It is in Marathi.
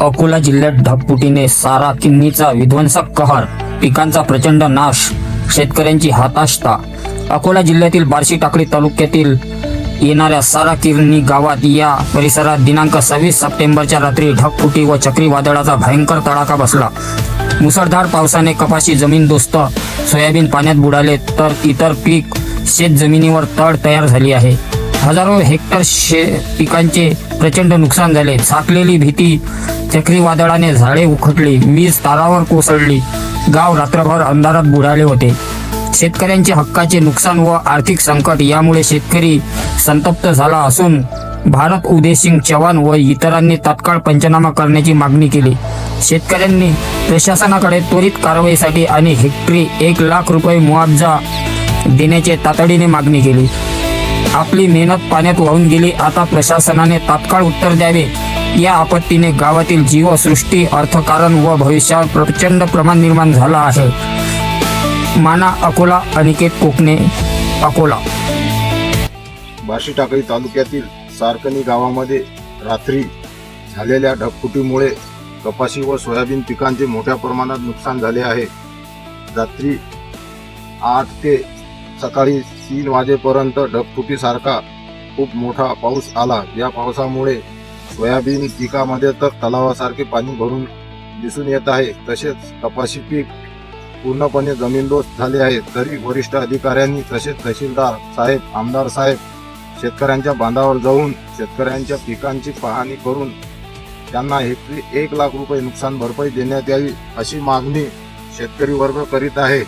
अकोला जिल्ह्यात ढगपुटीने सारा किन्नीचा विध्वंसक कहर पिकांचा प्रचंड नाश शेतकऱ्यांची हताशता. अकोला जिल्ह्यातील बार्शी टाकळी तालुक्यातील येणाऱ्या सारा किरणी गावात या परिसरात दिनांक सव्वीस सप्टेंबरच्या रात्री ढगफुटी व चक्रीवादळाचा भयंकर तडाखा बसला. मुसळधार पावसाने कपाशी जमीनदोस्त सोयाबीन पाण्यात बुडाले तर इतर पीक शेत जमिनीवर तड तयार झाली आहे. हजारो हेक्टर शे पिकांचे प्रचंड नुकसान झाले. झाकलेली भीती चक्रीवादळाने झाडे उखटली वीज तारावर कोसळली. गाव रात्रभर अंधारात बुडाले होते. शेतकऱ्यांचे हक्काचे नुकसान व आर्थिक संकट यामुळे शेतकरी संतप्त झाला असून भारत उदयसिंग चव्हाण व इतरांनी तात्काळ पंचनामा करण्याची मागणी केली. शेतकऱ्यांनी प्रशासनाकडे त्वरित कारवाईसाठी आणि हेक्टरी एक लाख रुपये मुआवजा देण्याचे तातडीने मागणी केली. आपली मेहनत पाण्यात वाहून गेली. आता प्रशासनाने तात्काळ उत्तर द्यावे. या आपत्तीने गावातील जीवसृष्टी अर्थकारण व भविष्यावर प्रचंड प्रमाण निर्माण झाला आहे. माना अकोला अनिकेत कोकणे अकोला. बार्शी टाकळी तालुक्यातील सारकणी गावामध्ये रात्री झालेल्या ढगफुटीमुळे कपाशी व सोयाबीन पिकांचे मोठ्या प्रमाणात नुकसान झाले आहे. रात्री आठ ते सकाळी तीन वाजेपर्यंत ढगफुटीसारखा खूप मोठा पाऊस आला. या पावसामुळे सोयाबीन पिकामध्ये तर तलावासारखे पाणी भरून दिसून येत आहे. तसेच कपाशी पीक पूर्णपणे जमीनदोस्त झाले आहे. तरी वरिष्ठ अधिकाऱ्यांनी तसेच तहसीलदार साहेब आमदार साहेब शेतकऱ्यांच्या बांधावर जाऊन शेतकऱ्यांच्या पिकांची पाहणी करून त्यांना हेक्टरी एक लाख रुपये नुकसान भरपाई देण्यात यावी अशी मागणी शेतकरी वर्ग करीत आहे.